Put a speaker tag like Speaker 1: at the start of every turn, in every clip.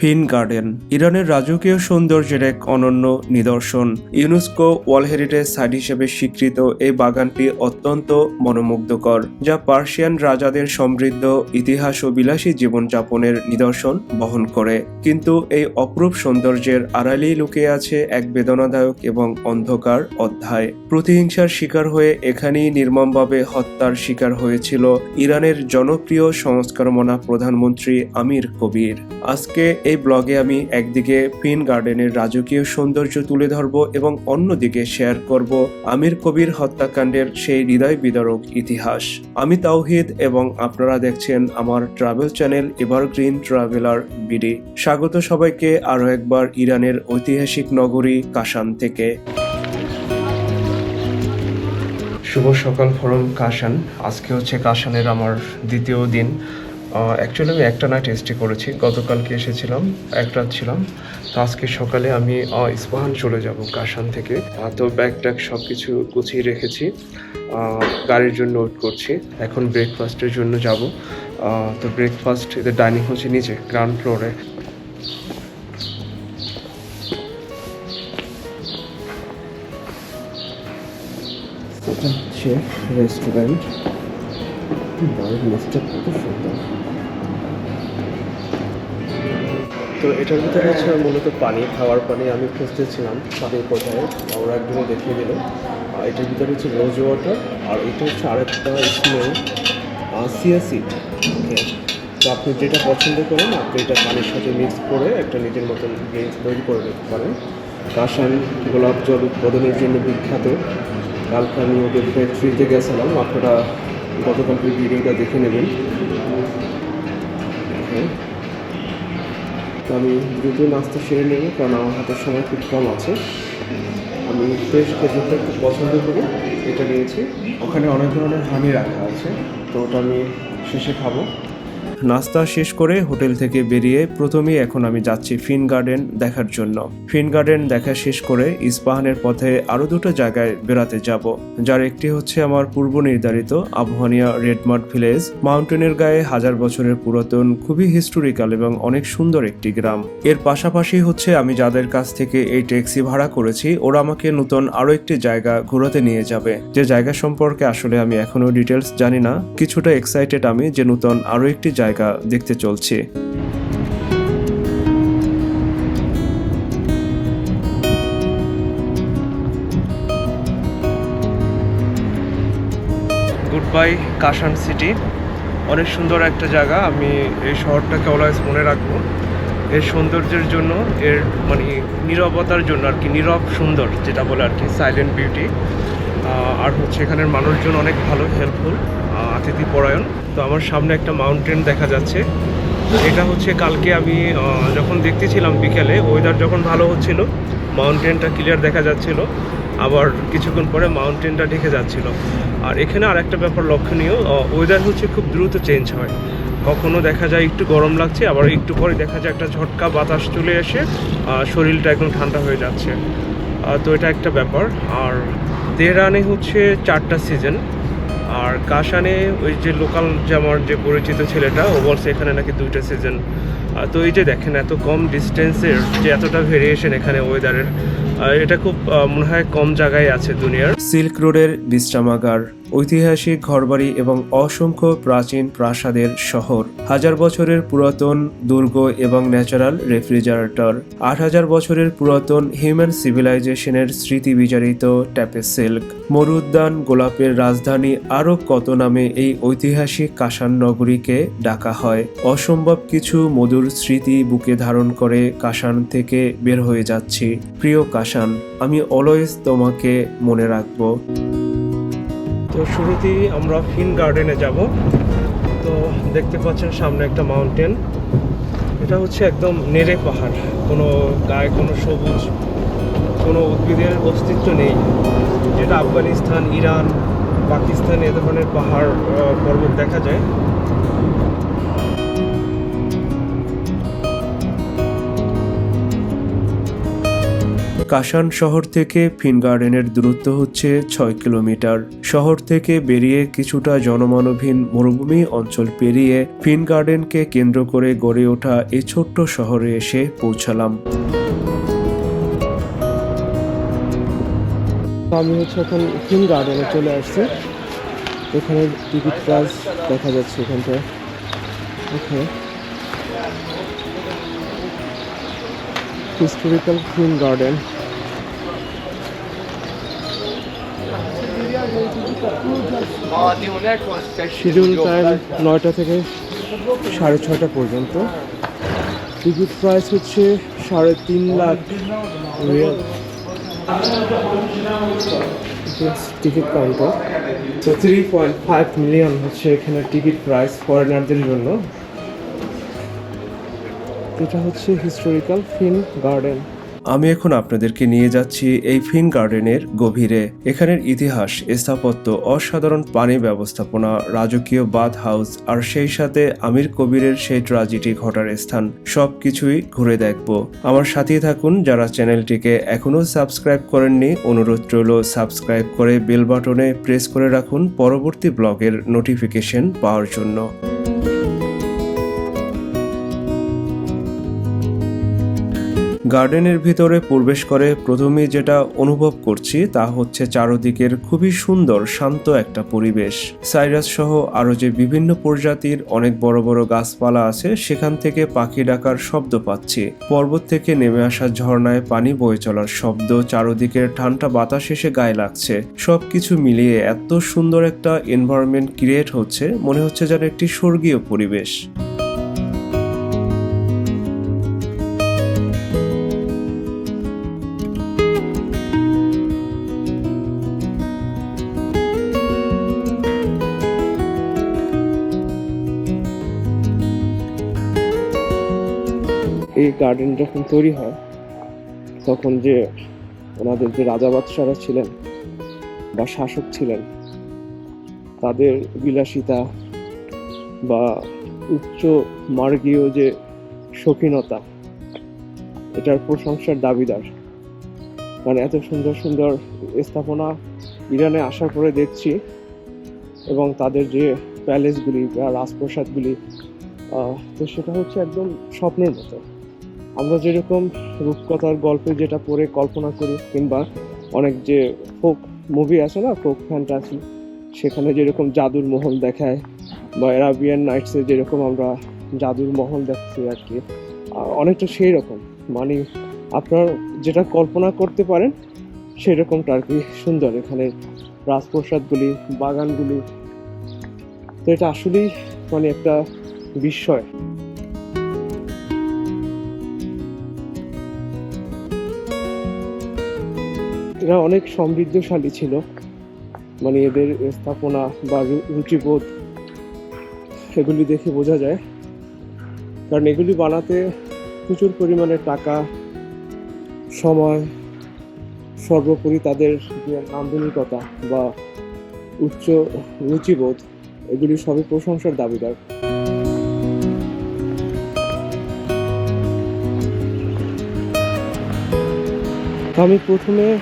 Speaker 1: ফিন garden, ইরানের রাজকীয় সৌন্দর্যের এক অনন্য নিদর্শন। ইউনেস্কো ওয়ার্ল্ড হেরিটেজ সাইট হিসেবে স্বীকৃত এই বাগানটি অত্যন্ত মনোমুগ্ধকর, যা পার্সিয়ান রাজাদের সমৃদ্ধ ইতিহাস ও বিলাসী জীবনযাপনের নিদর্শন বহন করে। কিন্তু এই অপরূপ সৌন্দর্যের আড়ালেই লুকিয়ে আছে এক বেদনাদায়ক এবং অন্ধকার অধ্যায়। প্রতিহিংসার শিকার হয়ে এখানেই নির্মমভাবে হত্যার শিকার হয়েছিল ইরানের জনপ্রিয় সংস্কারমনা প্রধানমন্ত্রী আমির কবির। আজকে এই ব্লগে আমি একদিকে ফিন গার্ডেনের রাজকীয় সৌন্দর্য তুলে ধরব এবং অন্যদিকে শেয়ার করব আমির কবির হত্যাকাণ্ডের সেই হৃদয় বিদারক ইতিহাস। আমি তাওহিদ এবং আপনারা দেখছেন আমার travel channel evergreen traveller BD স্বাগত সবাইকে আরও একবার ইরানের ঐতিহাসিক নগরী কাশান থেকে। শুভ সকাল ফরম কাশান আজকে হচ্ছে কাশানের আমার দ্বিতীয় দিন। অ্যাকচুয়ালি আমি একটা নাইট স্টে করেছি, গতকালকে এসেছিলাম, এক রাত ছিলাম। তো আজকে সকালে আমি ইস্পাহান চলে যাব কাশান থেকে। তো ব্যাগ ট্যাগ সব কিছু গুছিয়ে রেখেছি। গাড়ির জন্য ওয়েট করছি। এখন ব্রেকফাস্টের জন্য যাব। তো ব্রেকফাস্ট এদের ডাইনিং হচ্ছে নিচে গ্রাউন্ড ফ্লোরে রেস্টুরেন্ট বাড়ির কত সুন্দর। তো এটার ভিতরে হচ্ছে মূলত পানি, খাওয়ার পানি আমি খুঁজতেছিলাম পানির কোথায় ওরা একদমই দেখিয়ে দিল। আর এটার ভিতরে হচ্ছে রোজ ওয়াটার আর এটা হচ্ছে আরেকটা স্মেল সিয়াসিড ওকে তো আপনি যেটা পছন্দ করেন, আপনি এটা পানির সাথে মিক্স করে একটা নিজের মতন ড্রিঙ্কস তৈরি করে নিতে পারেন। কাশান গোলাপ জল উৎপাদনের জন্য বিখ্যাত। কালকে আমি ওদের ফ্যাক্টরিতে গেছিলাম। আপনারা গতকালকে ভিডিওটা দেখে নেবেন। তো আমি দ্রুত নাস্তা সেরে নেব, কারণ আমার হাতে সময় খুব কম আছে। আমি ফ্রেশ খেজুরটা খুব পছন্দ করি, এটা নিয়েছি। ওখানে অনেক ধরনের হানি রাখা আছে, তো ওটা আমি শেষে খাব। নাস্তা শেষ করে হোটেল থেকে বেরিয়ে প্রথমেই এখন আমি যাচ্ছি ফিন গার্ডেন দেখার জন্য। ফিন গার্ডেন দেখা শেষ করে ইস্পাহানের পথে আরও দুটো জায়গায় বেড়াতে যাব, যার একটি হচ্ছে আমার পূর্ব নির্ধারিত আবহানিয়া রেডমার্ট ভিলেজ। মাউন্টেনের গায়ে হাজার বছরের পুরাতন, খুবই হিস্টোরিক্যাল এবং অনেক সুন্দর একটি গ্রাম। এর পাশাপাশি হচ্ছে আমি যাদের কাছ থেকে এই ট্যাক্সি ভাড়া করেছি, ওরা আমাকে নতুন আরও একটি জায়গা ঘোরাতে নিয়ে যাবে। যে জায়গা সম্পর্কে আসলে আমি এখনও ডিটেলস জানি না, কিছুটা এক্সাইটেড আমি যে নতুন আরও একটি জায়গা দেখতে চলছি। গুড বাই কাশান সিটি অনেক সুন্দর একটা জায়গা। আমি এই শহরটাকে অলওয়েজ মনে রাখব। এর সৌন্দর্যের জন্য, এর মানে নীরবতার জন্য আর কি, নীরব সুন্দর যেটা বলে আর কি সাইলেন্ট বিউটি আর হচ্ছে এখানের মানুষজন অনেক ভালো হেল্পফুল আতিথি পরায়ণ তো আমার সামনে একটা মাউন্টেন দেখা যাচ্ছে। এটা হচ্ছে কালকে আমি যখন দেখতেছিলাম বিকেলে ওয়েদার যখন ভালো হচ্ছিল, মাউন্টেনটা ক্লিয়ার দেখা যাচ্ছিল। আবার কিছুক্ষণ পরে মাউন্টেনটা ঢেকে যাচ্ছিল। আর এখানে আর একটা ব্যাপার লক্ষণীয় ওয়েদার হচ্ছে খুব দ্রুত চেঞ্জ হয়। কখনো দেখা যায় একটু গরম লাগছে, আবার একটু পরে দেখা যায় একটা ঝটকা বাতাস চলে এসে শরীরটা একদম ঠান্ডা হয়ে যাচ্ছে। তো এটা একটা ব্যাপার। আর তেহরানে হচ্ছে চারটা সিজন আর কাশানে ওই যে লোকাল যে আমার যে পরিচিত ছেলেটা, ও বলছে এখানে নাকি দুইটা সিজন তো এই যে দেখেন এত কম ডিস্টেন্সের যে এতটা ভেরিয়েশন এখানে ওয়েদারের এটা খুব মনে হয় কম জায়গায় আছে দুনিয়ার। সিল্ক রোডের বিশ্রামাগার ঐতিহাসিক ঘরবাড়ি এবং অসংখ্য প্রাচীন প্রাসাদের শহর, হাজার বছরের পুরাতন দুর্গ এবং ন্যাচারাল রেফ্রিজারেটর, আট হাজার বছরের পুরাতন হিউম্যান সিভিলাইজেশনের স্মৃতি বিচারিত ট্যাপে সিল্ক। মরুদ্যান গোলাপের রাজধানী আরও কত নামে এই ঐতিহাসিক কাশান নগরীকে ডাকা হয়? অসম্ভব কিছু মধুর স্মৃতি বুকে ধারণ করে কাশান থেকে বের হয়ে যাচ্ছি। প্রিয় কাশান আমি অলওয়েজ তোমাকে মনে রাখব। তো শুরুতেই আমরা ফিন গার্ডেনে যাব। তো দেখতে পাচ্ছেন সামনে একটা মাউন্টেন। এটা হচ্ছে একদম নেড়ে পাহাড়। কোনো গায়ে কোনো সবুজ, কোনো উদ্ভিদের অস্তিত্ব নেই। যেটা আফগানিস্তান, ইরান, পাকিস্তান এ ধরনের পাহাড় পর্বত দেখা যায়।
Speaker 2: কাশান শহর থেকে ফিন গার্ডেনের দূরত্ব হচ্ছে ছয় কিলোমিটার। শহর থেকে বেরিয়ে কিছুটা জনমানবহীন মরুভূমি অঞ্চল পেরিয়ে ফিন গার্ডেনকে কেন্দ্র করে গড়ে ওঠা এই ছোট্ট শহরে এসে পৌঁছালাম।
Speaker 1: আমি হচ্ছে এখন ফিন গার্ডেনে চলে আসছি। এখানে টিকিট প্রাইস দেখা যাচ্ছে এখানটায় okay. Historical Fin garden. Schedule time নয়টা থেকে সাড়ে ছয়টা পর্যন্ত। টিকিট প্রাইস হচ্ছে সাড়ে তিন লাখ রিয়াল। টিকিট কাউন্টার তো থ্রি পয়েন্ট ফাইভ মিলিয়ন হচ্ছে এখানে টিকিট প্রাইস ফরেনারদের জন্য। এটা হচ্ছে হিস্টোরিক্যাল ফিন গার্ডেন
Speaker 2: আমি এখন আপনাদেরকে নিয়ে যাচ্ছি এই ফিন গার্ডেনের গভীরে। এখানের ইতিহাস, স্থাপত্য, অসাধারণ পানি ব্যবস্থাপনা, রাজকীয় বাথ হাউস, আর সেই সাথে আমির কবিরের সেই ট্রাজেডি ঘটার স্থান, সবকিছুই ঘুরে দেখব। আমার সাথেই থাকুন যারা চ্যানেলটিকে এখনও সাবস্ক্রাইব করেননি। অনুরোধ রইল, সাবস্ক্রাইব করে বেল বাটনে প্রেস করে রাখুন পরবর্তী ব্লগের নোটিফিকেশন পাওয়ার জন্য। গার্ডেনের ভিতরে প্রবেশ করে প্রথমেই যেটা অনুভব করছি তা হচ্ছে চারদিকের খুবই সুন্দর, শান্ত একটা পরিবেশ। সাইরাস সহ আরও যে বিভিন্ন প্রজাতির অনেক বড় বড় গাছপালা আছে, সেখান থেকে পাখি ডাকার শব্দ পাচ্ছি। পর্বত থেকে নেমে আসা ঝর্ণায় পানি বয়ে চলার শব্দ, চারদিকের ঠান্ডা বাতাস এসে গায়ে লাগছে। সবকিছু মিলিয়ে এত সুন্দর একটা এনভায়রনমেন্ট ক্রিয়েট হচ্ছে, মনে হচ্ছে যেন একটি স্বর্গীয় পরিবেশ।
Speaker 1: এই গার্ডেন যখন তৈরি হয়, তখন যে ওনাদের যে রাজা বাদশারা ছিলেন বা শাসক ছিলেন, তাদের বিলাসিতা বা উচ্চ মার্গীয় যে শৌখিনতা, এটার প্রশংসার দাবিদার। কারণ এত সুন্দর সুন্দর স্থাপনা ইরানে আসার পরে দেখছি এবং তাদের যে প্যালেসগুলি বা রাজপ্রাসাদগুলি তো সেটা হচ্ছে একদম স্বপ্নের মতো। আমরা যেরকম রূপকথার গল্পে যেটা পড়ে কল্পনা করি, কিংবা অনেক যে ফোক মুভি আছে না ফোক ফ্যান্টাসি সেখানে যেরকম জাদুর মহল দেখায়, বা অ্যারাবিয়ান নাইটসে যেরকম আমরা জাদুর মহল দেখছি আর কি অনেকটা সেই রকম মানে আপনার যেটা কল্পনা করতে পারেন, সেরকমটা আর কি সুন্দর। এখানে রাজপ্রসাদগুলি, বাগানগুলি, তো এটা আসলেই মানে একটা বিস্ময় এরা অনেক সমৃদ্ধশালী ছিল। মানে এদের স্থাপনা বা রুচিবোধ এগুলি দেখে বোঝা যায়। কারণ এগুলি বানাতে প্রচুর পরিমাণে টাকা, সময়, সর্বোপরি তাদের যে নান্দনিকতা বা উচ্চ রুচিবোধ, এগুলি সবই প্রশংসার দাবিদার। আমি প্রথমে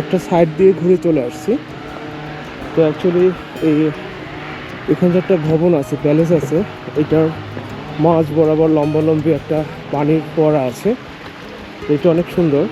Speaker 1: একটা সাইড দিয়ে ঘুরে চলে আসছি। তো অ্যাকচুয়ালি এই এখানে যে একটা ভবন আছে, প্যালেস আছে, এটার মাছ বরাবর লম্বা লম্বি একটা পানির পড়া আছে। এটা অনেক সুন্দর।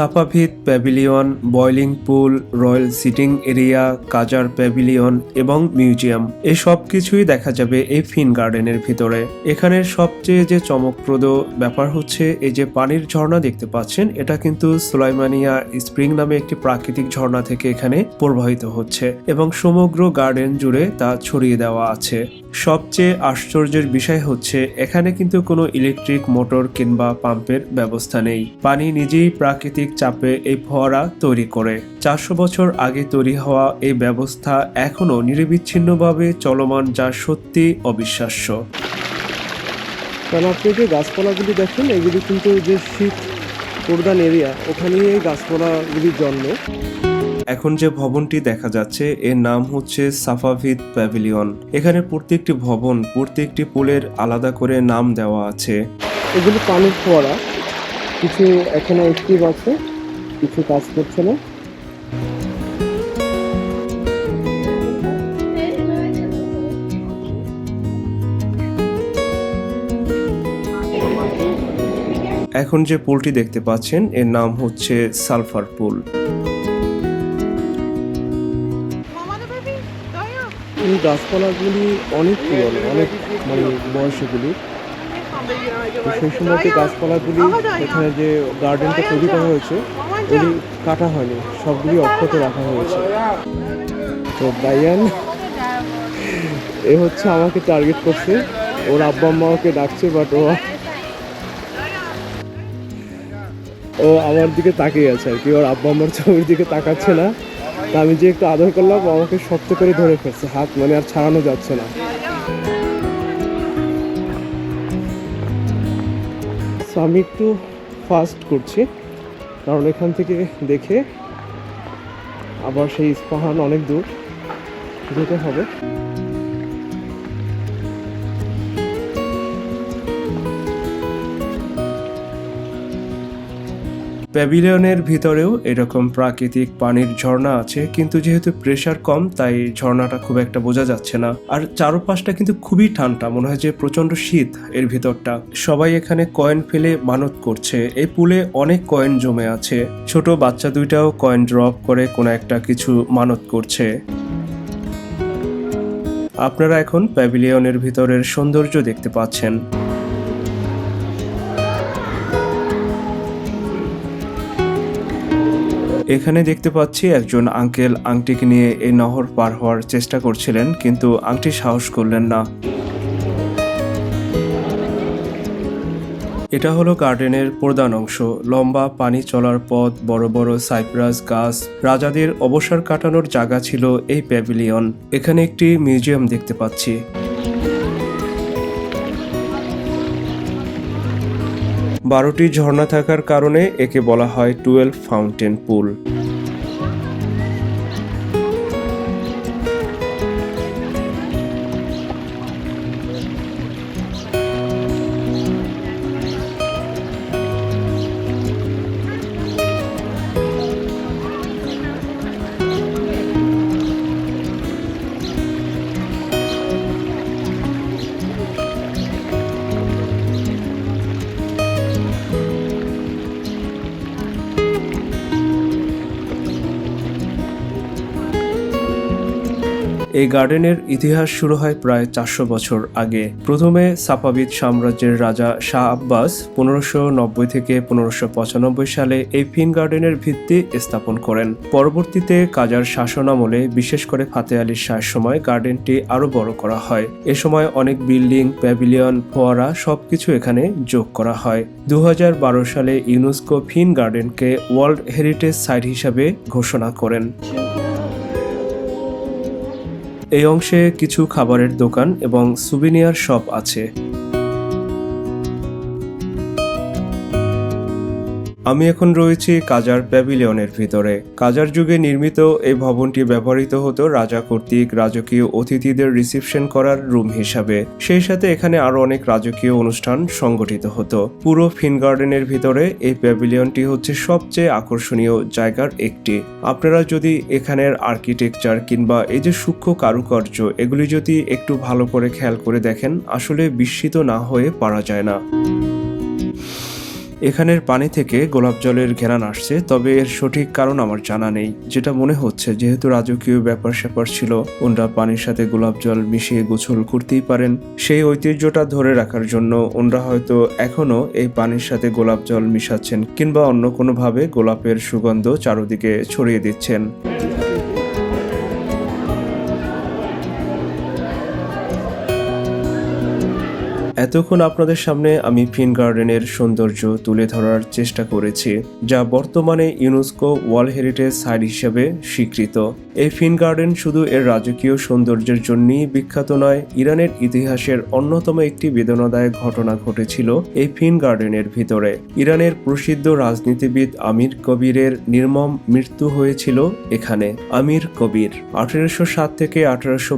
Speaker 2: Safavid pavilion, boiling pool, royal sitting area, Qajar pavilion এবং মিউজিয়াম। এই সব কিছুই দেখা যাবে এই ফিন গার্ডেনের ভিতরে। এখানের সবচেয়ে যে চমকপ্রদ ব্যাপার হচ্ছে, এই যে পানির ঝর্ণা দেখতে পাচ্ছেন, এটা কিন্তু সুলাইমানিয়া স্প্রিং নামে একটি প্রাকৃতিক ঝর্ণা থেকে এখানে প্রবাহিত হচ্ছে এবং সমগ্র গার্ডেন জুড়ে তা ছড়িয়ে দেওয়া আছে। সবচেয়ে আশ্চর্যের বিষয় হচ্ছে, এখানে কিন্তু কোনো ইলেকট্রিক মোটর কিংবা পাম্পের ব্যবস্থা নেই। পানি নিজেই প্রাকৃতিক চাপে এই ফোয়ারা তৈরি করে। চারশো বছর আগে তৈরি হওয়া এই ব্যবস্থা এখনও নিরবিচ্ছিন্নভাবে চলমান, যা সত্যি অবিশ্বাস্য।
Speaker 1: কারণ আপনি যে গাছপালাগুলি দেখেন, এগুলি কিন্তু যে শীত প্রধান এরিয়া ওখানেই এই গাছপালাগুলির জন্ম।
Speaker 2: এখন যে ভবনটি দেখা যাচ্ছে এর নাম হচ্ছে সাফাভিদ প্যাভিলিয়ন। এখানে প্রত্যেকটি ভবন প্রত্যেকটি পুলের আলাদা করে নাম দেওয়া আছে।
Speaker 1: এগুলো পানির ফোয়ারা। কিছু এখানে অ্যাক্টিভ আছে কিছু কাজ করছে না।
Speaker 2: এখন যে পুলটি দেখতে পাচ্ছেন এর নাম হচ্ছে সালফার পুল।
Speaker 1: এই গাছপালাগুলি অনেক পুরনো, অনেক মানে বয়স এগুলি তো সেই সময়তে গাছপালাগুলি এখানে যে গার্ডেনটা তৈরি করা হয়েছে এগুলি কাটা হয়নি, সবগুলি অক্ষত রাখা হয়েছে। তো বায়ান এ হচ্ছে আমাকে টার্গেট করছে। ওর আব্বা আম্মা ওকে ডাকছে বাট ও ও আমার দিকে তাকিয়ে আছে আর কি। ওর আব্বা আম্মার ছবির দিকে তাকাচ্ছে না। তা আমি যে একটু আদর করলাম, আমাকে শক্ত করে ধরে ফেলছে হাত মানে আর ছাড়ানো যাচ্ছে না। আমি একটু ফাস্ট করছি, কারণ এখান থেকে দেখে আবার সেই ইস্পাহান অনেক দূর যেতে হবে।
Speaker 2: প্যাভিলিয়নের ভিতরেও এরকম প্রাকৃতিক পানির ঝর্ণা আছে, কিন্তু যেহেতু প্রেসার কম, তাই ঝর্ণাটা খুব একটা বোঝা যাচ্ছে না। আর চারপাশটা কিন্তু খুবই ঠান্ডা, মনে হয় যে প্রচণ্ড শীত এর ভিতরটা। সবাই এখানে কয়েন ফেলে মানত করছে। এই পুলে অনেক কয়েন জমে আছে। ছোট বাচ্চা দুইটাও কয়েন ড্রপ করে কোনো একটা কিছু মানত করছে। আপনারা এখন প্যাভিলিয়নের ভিতরের সৌন্দর্য দেখতে পাচ্ছেন। এখানে দেখতে পাচ্ছি একজন আঙ্কেল আংটিকে নিয়ে এই নহর পার হওয়ার চেষ্টা করছিলেন, কিন্তু আংটি সাহস করলেন না। এটা হলো গার্ডেনের প্রধান অংশ। লম্বা পানি চলার পথ, বড় বড় সাইপ্রাস গাছ, রাজাদের অবসর কাটানোর জায়গা ছিল এই প্যাভিলিয়ন। এখানে একটি মিউজিয়াম দেখতে পাচ্ছি। বারোটি ঝর্ণা থাকার কারণে একে বলা হয় টুয়েলভ ফাউন্টেন পুল। এই গার্ডেনের ইতিহাস শুরু হয় প্রায় চারশো বছর আগে। প্রথমে সাফাবিদ সাম্রাজ্যের রাজা শাহ আব্বাস পনেরোশো নব্বই থেকে পনেরোশো পঁচানব্বই সালে এই ফিন গার্ডেনের ভিত্তি স্থাপন করেন। পরবর্তীতে কাজার শাসনামলে বিশেষ করে ফাতে আলীর শাহের সময় গার্ডেনটি আরও বড় করা হয়। এ সময় অনেক বিল্ডিং, প্যাভিলিয়ন, ফোয়ারা সবকিছু এখানে যোগ করা হয়। দু হাজার বারো সালে ইউনেস্কো ফিন গার্ডেনকে ওয়ার্ল্ড হেরিটেজ সাইট হিসাবে ঘোষণা করেন। এই অংশে কিছু খাবারের দোকান এবং সুবিনিয়ার শপ আছে। আমি এখন রয়েছি কাজার প্যাভিলিয়নের ভিতরে। কাজার যুগে নির্মিত এই ভবনটি ব্যবহৃত হতো রাজা কর্তৃক রাজকীয় অতিথিদের রিসিপশন করার রুম হিসাবে। সেই সাথে এখানে আরও অনেক রাজকীয় অনুষ্ঠান সংগঠিত হতো। পুরো ফিন গার্ডেনের ভিতরে এই প্যাভিলিয়নটি হচ্ছে সবচেয়ে আকর্ষণীয় জায়গার একটি। আপনারা যদি এখানের আর্কিটেকচার কিংবা এই যে সূক্ষ্ম কারুকার্য, এগুলি যদি একটু ভালো করে খেয়াল করে দেখেন, আসলে বিস্মিত না হয়ে পারা যায় না। এখানের পানি থেকে গোলাপ জলের ঘেরান আসছে, তবে এর সঠিক কারণ আমার জানা নেই। যেটা মনে হচ্ছে, যেহেতু রাজকীয় ব্যাপার স্যাপার ছিল, ওনরা পানির সাথে গোলাপ জল মিশিয়ে গোসল করতেই পারেন। সেই ঐতিহ্যটা ধরে রাখার জন্য ওনরা হয়তো এখনও এই পানির সাথে গোলাপ জল মিশাচ্ছেন, কিংবা অন্য কোনোভাবে গোলাপের সুগন্ধ চারদিকে ছড়িয়ে দিচ্ছেন। এতক্ষণ আপনাদের সামনে আমি ফিন গার্ডেনের সৌন্দর্য তুলে ধরার চেষ্টা করেছি, যা বর্তমানে ইউনেস্কো ওয়ার্ল্ড হেরিটেজ সাইট হিসেবে স্বীকৃত। এই ফিন গার্ডেন শুধু এর রাজকীয় সৌন্দর্যের জন্যই বিখ্যাত নয়, ইরানের ইতিহাসের অন্যতম একটি বেদনাদায়ক ঘটনা ঘটেছিল এই ফিন গার্ডেনের ভিতরে। ইরানের প্রসিদ্ধ রাজনীতিবিদ আমির কবিরের নির্মম মৃত্যু হয়েছিল এখানে। আমির কবির, আঠারোশো সাত থেকে আঠারোশো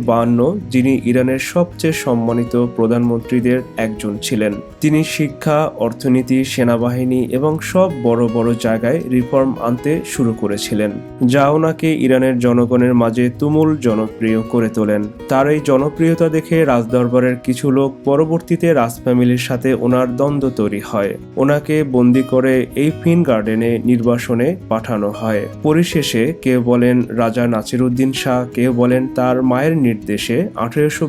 Speaker 2: যিনি ইরানের সবচেয়ে সম্মানিত প্রধানমন্ত্রীদের একজন ছিলেন। তিনি শিক্ষা, অর্থনীতি, সেনাবাহিনী এবং সব বড় বড় জায়গায় রিফর্ম আনতে শুরু করেছিলেন, যা ওনাকে ইরানের জনগণের মাঝে তুমুল জনপ্রিয় করে তোলেন। তার এই জনপ্রিয়তা দেখে রাজদরবারের কিছু লোক পরবর্তীতে রাজ ফ্যামিলির সাথে ওনার দ্বন্দ্ব তৈরি হয়। ওনাকে বন্দি করে এই ফিন গার্ডেনে নির্বাসনে পাঠানো হয়। পরিশেষে কেউ বলেন রাজা নাসিরুদ্দিন শাহ, কেউ বলেন তার মায়ের নির্দেশে আঠারোশো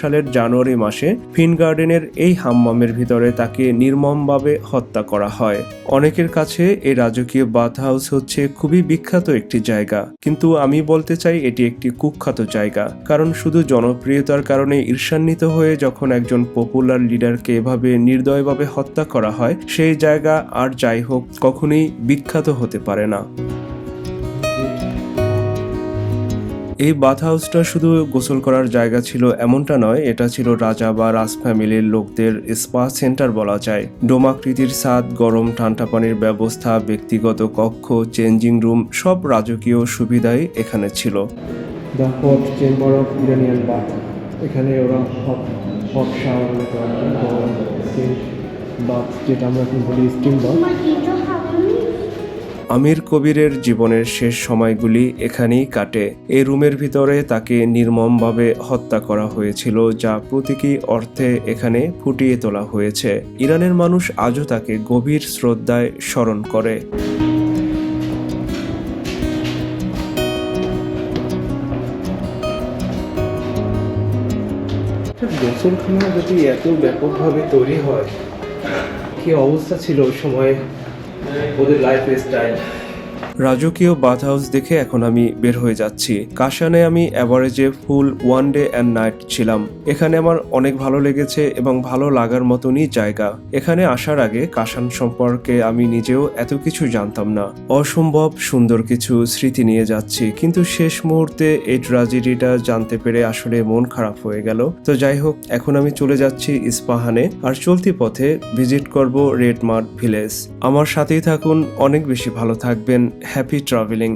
Speaker 2: সালের জানুয়ারি মাসে ফিন গার্ডেনের এই হাম্মামের ভিতরে তাকে নির্মমভাবে হত্যা করা হয়। অনেকের কাছে এই রাজকীয় বাথ হাউস হচ্ছে খুবই বিখ্যাত একটি জায়গা। কিন্তু আমি বলতে চাই এটি একটি কুখ্যাত জায়গা। কারণ শুধু জনপ্রিয়তার কারণে ঈর্ষান্বিত হয়ে যখন একজন পপুলার লিডারকে এভাবে নির্দয়ভাবে হত্যা করা হয়, সেই জায়গা আর যাই হোক, কখনোই বিখ্যাত হতে পারে না। এই বাথ হাউসটা শুধু গোসল করার জায়গা ছিল এমনটা নয় এটা ছিল রাজা বা রাজ ফ্যামিলির লোকদের স্পা সেন্টার বলা যায়। ডোমাকৃতির ছাদ গরম ঠান্ডা পানির ব্যবস্থা ব্যক্তিগত কক্ষ চেঞ্জিং রুম সব রাজকীয় সুবিধাই এখানে ছিল।
Speaker 1: The hot chamber of Iranian bath এখানে ওরা হট হট শাওয়ার বাথ যেটা আমরা এখন বলি স্টিম বাথ
Speaker 2: আমির কবিরের জীবনের শেষ সময়গুলি এখানেই কাটে। এই রুমের ভিতরে তাকে নির্মমভাবে হত্যা করা হয়েছিল, যা প্রতীকী অর্থে এখানে ফুটিয়ে তোলা হয়েছে। ইরানের মানুষ আজও তাকে গভীর শ্রদ্ধায় স্মরণ করে।
Speaker 1: গোসলখানা যদি এত ব্যাপকভাবে তৈরি হয়, কি অবস্থা ছিল ওই সময়? ওদের লাইফ স্টাইল
Speaker 2: রাজকীয় বাথ হাউস দেখে এখন আমি বের হয়ে যাচ্ছি। কাশানে আমি অ্যাভারেজে full one day and night ছিলাম। এখানে আমার অনেক ভালো লেগেছে এবং ভালো লাগার মতনই জায়গা। এখানে আসার আগে কাশান সম্পর্কে আমি নিজেও এত কিছু জানতাম না। অসম্ভব সুন্দর কিছু স্মৃতি নিয়ে যাচ্ছি, কিন্তু শেষ মুহূর্তে এই ট্রাজেডিটা জানতে পেরে আসলে মন খারাপ হয়ে গেল। তো যাই হোক, এখন আমি চলে যাচ্ছি ইস্পাহানে আর চলতি পথে ভিজিট করব রেড মার্ট ভিলেজ। আমার সাথেই থাকুন, অনেক বেশি ভালো থাকবেন। Happy travelling